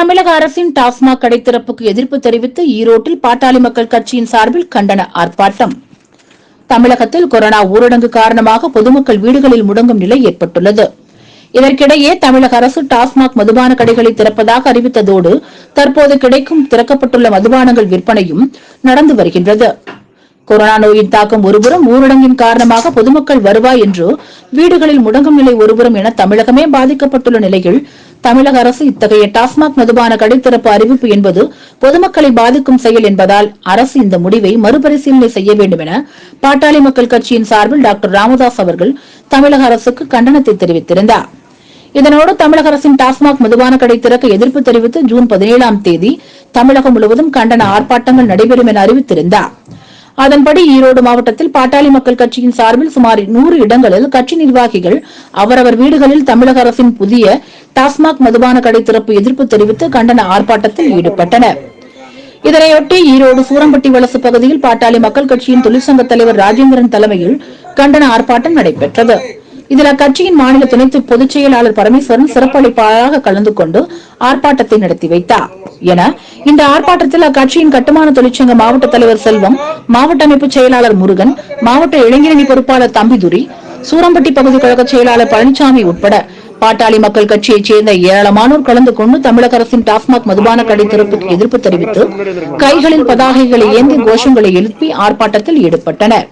தமிழக அரசின் டாஸ்மாக் கடை திறப்புக்கு எதிர்ப்பு தெரிவித்து ஈரோட்டில் பாட்டாளி மக்கள் கட்சியின் சார்பில் கண்டன ஆர்ப்பாட்டம். தமிழகத்தில் கொரோனா ஊரடங்கு காரணமாக பொதுமக்கள் வீடுகளில் முடங்கும் நிலை ஏற்பட்டுள்ளது. இதற்கிடையே தமிழக அரசு டாஸ்மாக் மதுபான கடைகளை திறப்பதாக அறிவித்ததோடு தற்போது கிடைக்கும் திறக்கப்பட்டுள்ள மதுபானங்கள் விற்பனையும் நடந்து வருகின்றது. கொரோனா நோயின் தாக்கம் ஒருபுறம் ஊரடங்கின் காரணமாக பொதுமக்கள் வருவாய் என்று வீடுகளில் முடங்கும் நிலை ஒருபுறம் என தமிழகமே பாதிக்கப்பட்டுள்ள நிலையில் தமிழக அரசு இத்தகைய டாஸ்மாக் மதுபான கடைத்திறப்பு அறிவிப்பு என்பது பொதுமக்களை பாதிக்கும் செயல் என்பதால் அரசு இந்த முடிவை மறுபரிசீலனை செய்ய வேண்டும் என பாட்டாளி மக்கள் கட்சியின் சார்பில் டாக்டர் ராமதாஸ் அவர்கள் தமிழக அரசுக்கு கண்டனத்தை தெரிவித்திருந்தார். இதனோடு தமிழக அரசின் டாஸ்மாக் மதுபான கடை திறக்க எதிர்ப்பு தெரிவித்து ஜூன் பதினேழாம் தேதி தமிழகம் முழுவதும் கண்டன ஆர்ப்பாட்டங்கள் நடைபெறும் என அறிவித்திருந்தார். அதன்படி ஈரோடு மாவட்டத்தில் பாட்டாளி மக்கள் கட்சியின் சார்பில் சுமார் நூறு இடங்களில் கட்சி நிர்வாகிகள் அவரவர் வீடுகளில் தமிழக அரசின் புதிய டாஸ்மாக் மதுபான கடை திறப்பு எதிர்ப்பு தெரிவித்து கண்டன ஆர்ப்பாட்டத்தில் ஈடுபட்டனர். இதனையொட்டி ஈரோடு சூரம்பட்டி வலசு பகுதியில் பாட்டாளி மக்கள் கட்சியின் தொழிற்சங்க தலைவர் ராஜேந்திரன் தலைமையில் கண்டன ஆர்ப்பாட்டம் நடைபெற்றது. இதில் அக்கட்சியின் மாநில துணை பொதுச் செயலாளர் பரமேஸ்வரன் சிறப்பளிப்பாளராக கலந்து கொண்டு ஆர்ப்பாட்டத்தை நடத்தி வைத்தார். என இந்த ஆர்ப்பாட்டத்தில் அக்கட்சியின் கட்டுமான தொழிற்சங்க மாவட்ட தலைவர் செல்வம் மாவட்ட அமைப்பு செயலாளர் முருகன் மாவட்ட இளைஞரணி பொறுப்பாளர் தம்பிதுரை சூரம்பட்டி பகுதி கழக செயலாளர் பழனிசாமி உட்பட பாட்டாளி மக்கள் கட்சியைச் சேர்ந்த ஏராளமானோர் கலந்து கொண்டு தமிழக அரசின் டாஸ்மாக் மதுபான கடை திறப்புக்கு எதிர்ப்பு தெரிவித்து கைகளில் பதாகைகளை ஏந்தி கோஷங்களை எழுப்பி ஆர்ப்பாட்டத்தில் ஈடுபட்டனர்.